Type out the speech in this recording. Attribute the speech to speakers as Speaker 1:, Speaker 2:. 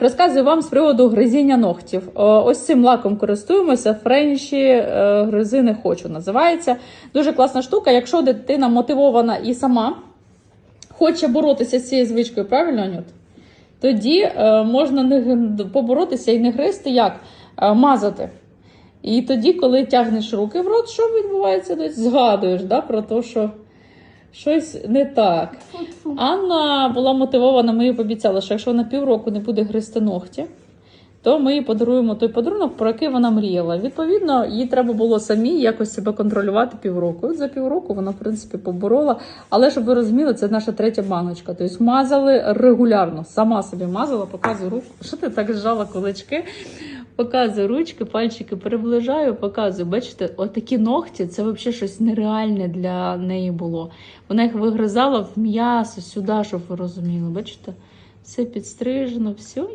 Speaker 1: Розказую вам з приводу гризіння ногтів. Е, Ось цим лаком користуємося. Френчі е, гризи не хочу називається. Дуже класна штука. Якщо дитина мотивована і сама хоче боротися з цією звичкою, правильно, Анют? Тоді е, можна не поборотися і не гризти як? Мазати. І тоді, коли тягнеш руки в рот, що відбувається? Згадуєш да, про те, що щось не так. Анна була мотивована, ми їй пообіцяли, що якщо вона півроку не буде гризти ногті, то ми їй подаруємо той подарунок, про який вона мріяла. Відповідно, їй треба було самі якось себе контролювати півроку. От за півроку вона, в принципі, поборола. Але щоб ви розуміли, це наша третя баночка. Тобто мазали регулярно. Сама собі мазала, показую руку. Що ти так зжала кулачки? Показую ручки, пальчики приближаю, показую. Бачите, отакі ногті це взагалі щось нереальне для неї було. Вона їх вигризала в м'ясо сюди, щоб ви розуміли. Бачите? Все підстрижено, все.